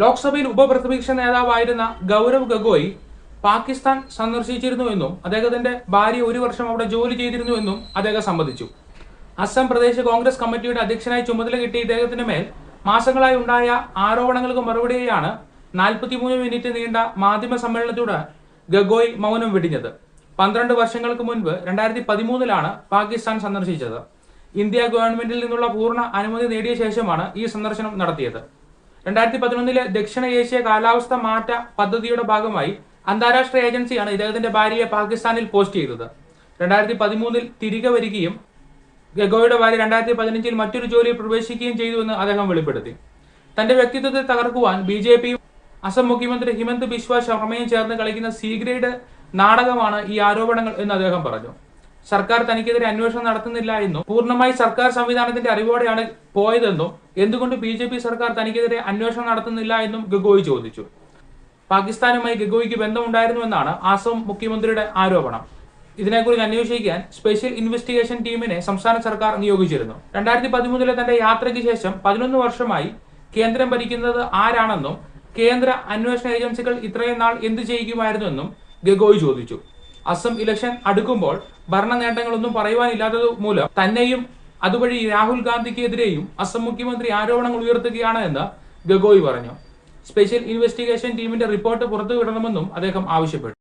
ലോക്സഭയിൽ ഉപപ്രതിപക്ഷ നേതാവായിരുന്ന ഗൗരവ് ഗഗോയ് പാകിസ്ഥാൻ സന്ദർശിച്ചിരുന്നു എന്നും അദ്ദേഹത്തിന്റെ ഭാര്യ ഒരു വർഷം അവിടെ ജോലി ചെയ്തിരുന്നു എന്നും അദ്ദേഹം സമ്മതിച്ചു. അസം പ്രദേശ് കോൺഗ്രസ് കമ്മിറ്റിയുടെ അധ്യക്ഷനായി ചുമതല കിട്ടിയ ഇദ്ദേഹത്തിന് മേൽ മാസങ്ങളായി ഉണ്ടായ ആരോപണങ്ങൾക്ക് മറുപടിയാണ് നാൽപ്പത്തിമൂന്ന് മിനിറ്റ് നീണ്ട മാധ്യമ സമ്മേളനത്തോട് ഗഗോയ് മൗനം വെടിഞ്ഞത്. പന്ത്രണ്ട് വർഷങ്ങൾക്ക് മുൻപ് രണ്ടായിരത്തി പതിമൂന്നിലാണ് പാകിസ്ഥാൻ സന്ദർശിച്ചത്. ഇന്ത്യ ഗവൺമെന്റിൽ നിന്നുള്ള പൂർണ അനുമതി നേടിയ ശേഷമാണ് ഈ സന്ദർശനം നടത്തിയത്. രണ്ടായിരത്തി പതിനൊന്നിലെ ദക്ഷിണ ഏഷ്യ കാലാവസ്ഥ മാറ്റ പദ്ധതിയുടെ ഭാഗമായി അന്താരാഷ്ട്ര ഏജൻസിയാണ് ഇദ്ദേഹത്തിന്റെ ഭാര്യയെ പാകിസ്ഥാനിൽ പോസ്റ്റ് ചെയ്തത്. രണ്ടായിരത്തി പതിമൂന്നിൽ തിരികെ വരികയും ഗഗോയുടെ ഭാര്യ രണ്ടായിരത്തി പതിനഞ്ചിൽ മറ്റൊരു ജോലിയിൽ പ്രവേശിക്കുകയും ചെയ്തുവെന്ന് അദ്ദേഹം വെളിപ്പെടുത്തി. തന്റെ വ്യക്തിത്വത്തെ തകർക്കുവാൻ ബി ജെ പിയും അസം മുഖ്യമന്ത്രി ഹിമന്ത് ബിശ്വ ശർമ്മയും ചേർന്ന് കളിക്കുന്ന സി ഗ്രേഡ് നാടകമാണ് ഈ ആരോപണങ്ങൾ എന്ന് അദ്ദേഹം പറഞ്ഞു. സർക്കാർ തനിക്കെതിരെ അന്വേഷണം നടത്തുന്നില്ല എന്നും പൂർണമായി സർക്കാർ സംവിധാനത്തിന്റെ അറിവോടെയാണ് പോയതെന്നും എന്തുകൊണ്ട് ബി ജെ പി സർക്കാർ തനിക്കെതിരെ അന്വേഷണം നടത്തുന്നില്ല എന്നും ഗഗോയി ചോദിച്ചു. പാകിസ്ഥാനുമായി ഗഗോയ്ക്ക് ബന്ധമുണ്ടായിരുന്നുവെന്നാണ് ആസം മുഖ്യമന്ത്രിയുടെ ആരോപണം. ഇതിനെക്കുറിച്ച് അന്വേഷിക്കാൻ സ്പെഷ്യൽ ഇൻവെസ്റ്റിഗേഷൻ ടീമിനെ സംസ്ഥാന സർക്കാർ നിയോഗിച്ചിരുന്നു. രണ്ടായിരത്തി പതിമൂന്നിലെ തന്റെ യാത്രയ്ക്ക് ശേഷം പതിനൊന്ന് വർഷമായി കേന്ദ്രം ഭരിക്കുന്നത് ആരാണെന്നും കേന്ദ്ര അന്വേഷണ ഏജൻസികൾ ഇത്രയും നാൾ എന്ത് എന്നും ഗഗോയ് ചോദിച്ചു. അസം ഇലക്ഷൻ അടുക്കുമ്പോൾ ഭരണ നേട്ടങ്ങളൊന്നും പറയുവാനില്ലാത്തത് മൂലം തന്നെയും അതുവഴി രാഹുൽ ഗാന്ധിക്കെതിരെയും അസം മുഖ്യമന്ത്രി ആരോപണങ്ങൾ ഉയർത്തുകയാണ് എന്ന് ഗഗോയ് പറഞ്ഞു. സ്പെഷ്യൽ ഇൻവെസ്റ്റിഗേഷൻ ടീമിന്റെ റിപ്പോർട്ട് പുറത്തുവിടണമെന്നും അദ്ദേഹം ആവശ്യപ്പെട്ടു.